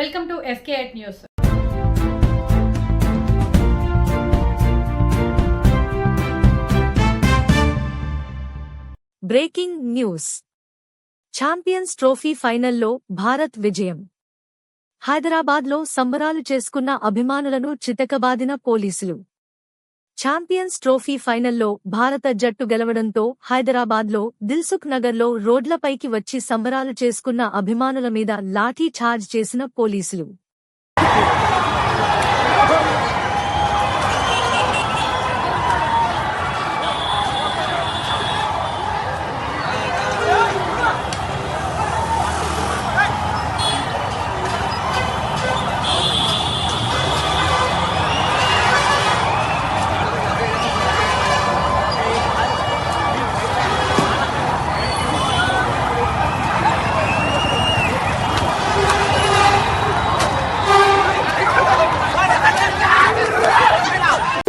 Fake news. Breaking news. Champions trophy ఫైనల్లో భారత్ విజయం. హైదరాబాద్లో సంబరాలు చేసుకున్న అభిమానులను చితకబాదిన పోలీసులు. ఛాంపియన్స్ ట్రోఫీ ఫైనల్లో భారత జట్టు గెలవడంతో హైదరాబాద్లో దిల్సుఖ్ నగర్లో రోడ్లపైకి వచ్చి సంబరాలు చేసుకున్న అభిమానుల మీద లాఠీ ఛార్జ్ చేసిన పోలీసులు.